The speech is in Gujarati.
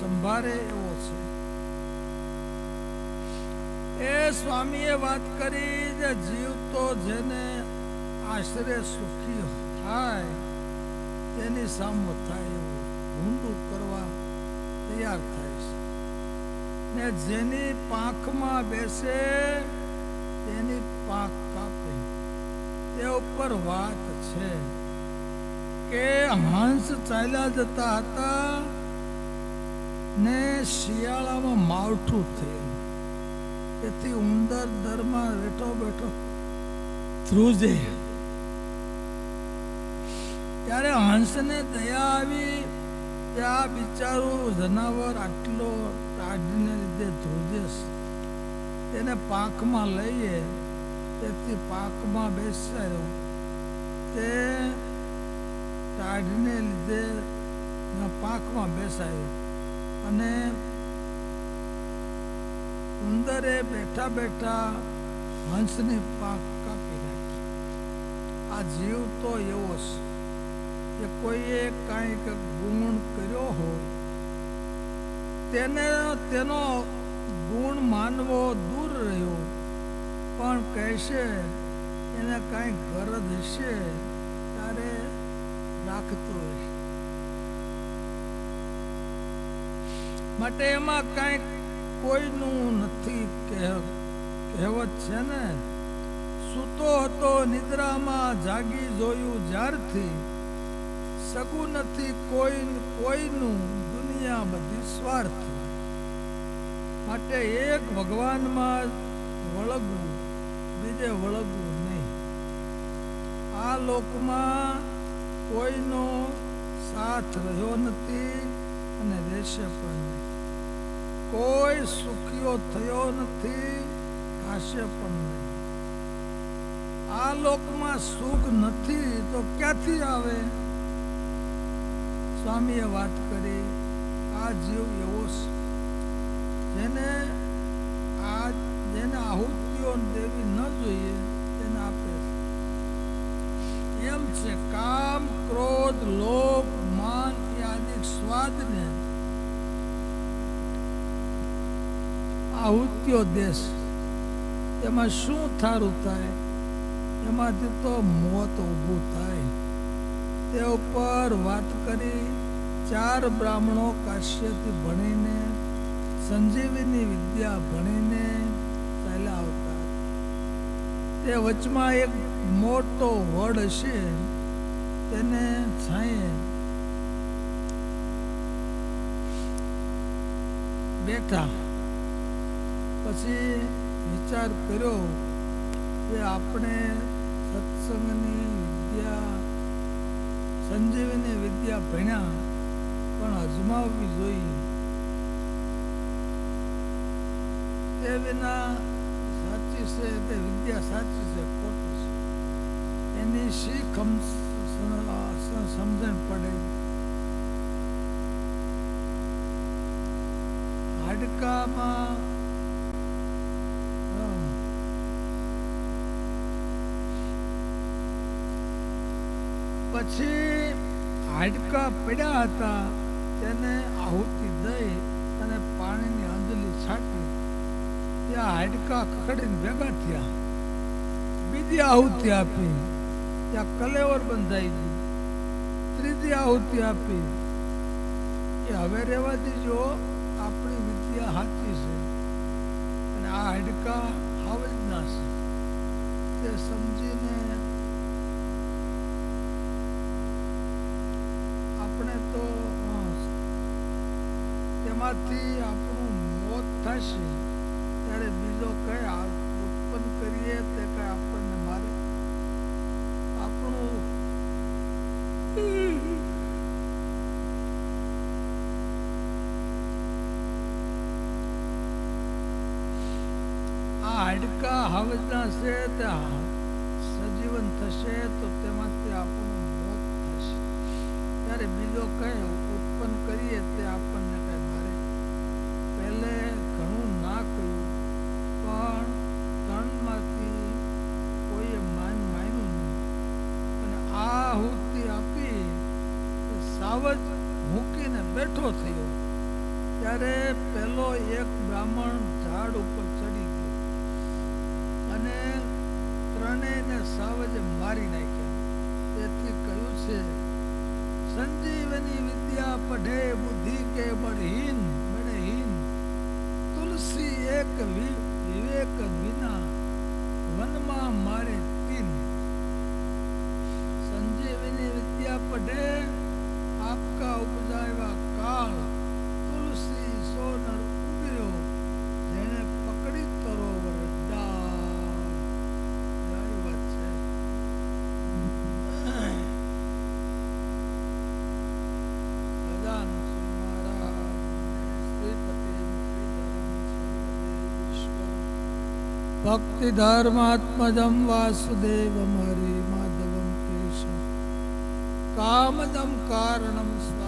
સંભાળે એવો છે. એ સ્વામીએ વાત કરી જે જીવ તો જેને આશરે સુખી થાય, તેની સામો થાય એવું ઊંડું કરવા તૈયાર થાય છે. ને જેની પાંખમાં બેસે, તેની પાંખ કાપે. તે ઉપર વાત છે કે હંસ ચાલ્યા જતા હતા ને શિયાળામાં માવઠું થયું. તેથી ઉંદર દરમાં બેઠો બેઠો ધ્રુજે ત્યારે હંસને દયા આવી ત્યાં બિચારું જનાવર આટલો ટાઢને લીધે ધ્રુજે તેને પાકમાં લઈએ, તેથી પાકમાં બેસાયો તે ટાઢને લીધે પાકમાં બેસાડ્યો. અને ઉંદરે બેઠા બેઠા હંસને પાક કાપી નાખી આ જીવ તો એવો છે કે કોઈએ કાંઈક ગુણ કર્યો હોય, તેને, તેનો ગુણ માનવો દૂર રહ્યો, પણ કહેશે એને કાંઈ ગરજ હશે ત્યારે રાખતો હશે માટે એમાં કાંઈક કોઈનું નથી કહેવ, કહેવત છે ને? સૂતો હતો નિદ્રામાં, જાગી જોયું જ્યારથી સગું નથી કોઈ કોઈનું દુનિયા બધી સ્વાર્થ. માટે એક ભગવાનમાં વળગવું, બીજે વળગવું નહીં. આ લોકમાં કોઈનો સાથ રહ્યો નથી અને રહેશે પણ કોઈ સુખીઓ થયો નથી પણ નહીં. આ લોકમાં સુખ નથી તો ક્યાંથી આવે? સ્વામીએ વાત કરી, આ જીવ એવો છે. જેને આ, જેને આહુતિઓ દેવી ન જોઈએ, તેને આપે એમ છે, કામ, ક્રોધ, લોભ, માન એ આદિ સ્વાદને આહુતિઓ દેશ એમાં શું થારું થાય? એમાંથી તો મોત ઊભું થાય. તે ઉપર વાત કરી ચાર બ્રાહ્મણો કાશ્યથી ભણીને, સંજીવીની વિદ્યા ભણીને ચાલ્યા આવતા. તે વચમાં એક મોટો વડ છે, તેને છાંયે બેઠા. પછી વિચાર કર્યો કે આપણે સત્સંગની વિદ્યા, સંજીવની વિદ્યા ભણ્યા, પણ અજમાવવી જોઈએ. વિના સાચી છે તે વિદ્યા સાચી છે? ખોટી છે. એની શીખ સમજણ પડે. હાડકામાં પછી હાડકા પડ્યા હતા, તેને આહુતિ દઈ અને પાણીની અંજલી છાંટી. ત્યાં હાડકા ખડીને ભેગા થયા. બીજી આહુતિ આપી. ત્યાં કલેવર બંધાઈ ગઈ ત્રીજી આહુતિ આપી. કે હવે રહેવા દેજો, આપણી વિદ્યા સાચી છે. અને આ હાડકા આવે જ ના છે. તે સમજીને તેમાંથી આપણું મોત થશે. ત્યારે બીજો કઈ ઉત્પન્ન કરીએ તે કઈ આપણને મારે આપણું આ હાડકા હવજના છે તે સજીવન થશે તો તેમાંથી આપણું મોત થશે. ત્યારે બીજો કઈ ઉત્પન્ન કરીએ તે આપણને પહેલે ઘણું ના કહ્યું પણ ત્રણમાંથી કોઈએ માન માન્યું નહીં. અને આ આપી સાવજ મૂકીને બેઠો થયો. ત્યારે પેલો એક બ્રાહ્મણ ઝાડ ઉપર ચડી ગયો અને ત્રણેયને સાવજે મારી નાખ્યા. તેથી કહ્યું છે, સંજીવની વિદ્યા પઢે બુદ્ધિ કે બળહીન se é caminho, e é caminho. ભક્તિ ધર્માત્મજમ વાસુદેવ હરે માધવમ કેશવ કામદમ કારણમ સ્વ